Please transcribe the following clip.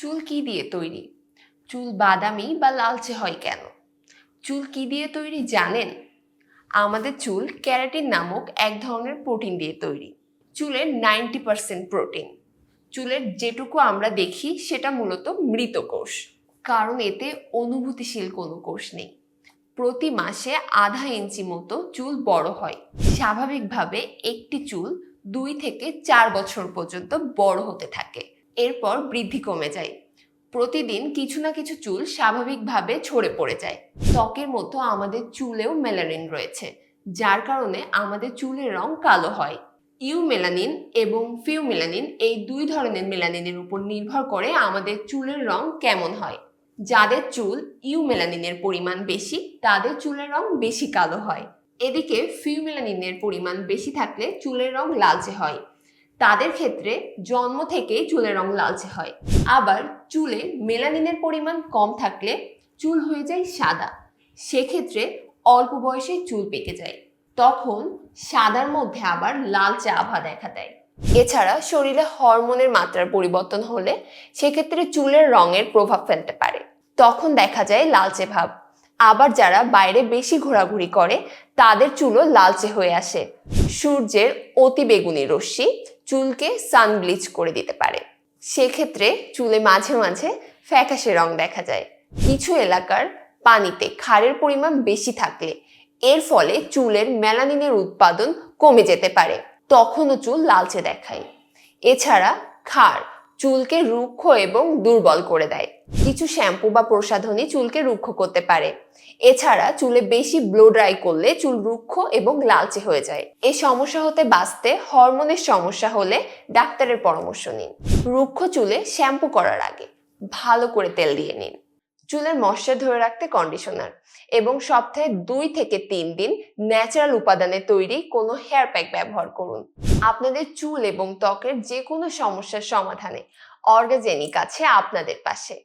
চুল কি দিয়ে তৈরি? চুল বাদামি বা লালচে হয় কেন? চুল কি দিয়ে তৈরি জানেন? আমাদের চুল ক্যারাটিন নামক এক ধরনের প্রোটিন দিয়ে তৈরি। চুলের নাইনটি পার্সেন্ট প্রোটিন। চুলের যেটুকু আমরা দেখি সেটা মূলত মৃত কোষ। কারণ এতে অনুভূতিশীল কোনো কোষ নেই। প্রতি মাসে আধা ইঞ্চি মতো চুল বড় হয়। স্বাভাবিকভাবে একটি চুল দুই থেকে চার বছর পর্যন্ত বড় হতে থাকে। এরপর বৃদ্ধি কমে যায়। প্রতিদিন কিছু না কিছু চুল স্বাভাবিকভাবে ছড়ে পড়ে যায়। ত্বকের মতো আমাদের চুলেও মেলানিন রয়েছে, যার কারণে আমাদের চুলের রং কালো হয়। ইউমেলানিন এবং ফিউমেলানিন এই দুই ধরনের মেলানিনের উপর নির্ভর করে আমাদের চুলের রং কেমন হয়। যাদের চুল ইউমেলানিনের পরিমাণ বেশি, তাদের চুলের রং বেশি কালো হয়। এদিকে ফিউমেলানিনের পরিমাণ বেশি থাকলে চুলের রং লালচে হয়। তাদের ক্ষেত্রে জন্ম থেকেই চুলের রং লালচে হয়। আবার চুলে মেলানিনের পরিমাণ কম থাকলে চুল হয়ে যায় সাদা। সেক্ষেত্রে অল্প বয়সে চুল পেকে যায়। তখন সাদার মধ্যে আবার লালচে আভা দেখা দেয়। এছাড়া শরীরে হরমোনের মাত্রার পরিবর্তন হলে সেক্ষেত্রে চুলের রঙের প্রভাব ফেলতে পারে। তখন দেখা যায় লালচে ভাব। আবার যারা বাইরে বেশি ঘোরাঘুরি করে, তাদের চুলও লালচে হয়ে আসে। সূর্যের অতি বেগুনি রশ্মি চুলকে সান ব্লিচ করে দিতে পারে। সেক্ষেত্রে চুলে মাঝে মাঝে ফ্যাকাশে রং দেখা যায়। কিছু এলাকার পানিতে ক্ষারের পরিমাণ বেশি থাকলে এর ফলে চুলের মেলানিনের উৎপাদন কমে যেতে পারে। তখনও চুল লালচে দেখায়। এছাড়া ক্ষার চুলকে রুক্ষ এবং দুর্বল করে দেয়। কিছু শ্যাম্পু বা প্রসাধনী চুলকে রুক্ষ করতে পারে। এছাড়া চুলে বেশি ব্লো ড্রাই করলে চুল রুক্ষ এবং লালচে হয়ে যায়। এই সমস্যা হতে বাঁচতে হরমোনের সমস্যা হলে ডাক্তারের পরামর্শ নিন। রুক্ষ চুলে শ্যাম্পু করার আগে ভালো করে তেল দিয়ে নিন। চুলের ময়শ্চার ধরে রাখতে কন্ডিশনার এবং সপ্তাহে দুই থেকে তিন দিন ন্যাচারাল উপাদানে তৈরি কোনো হেয়ার প্যাক ব্যবহার করুন। আপনাদের চুল এবং ত্বকের যে কোনো সমস্যার সমাধানে অর্গাজেনিক আছে আপনাদের পাশে।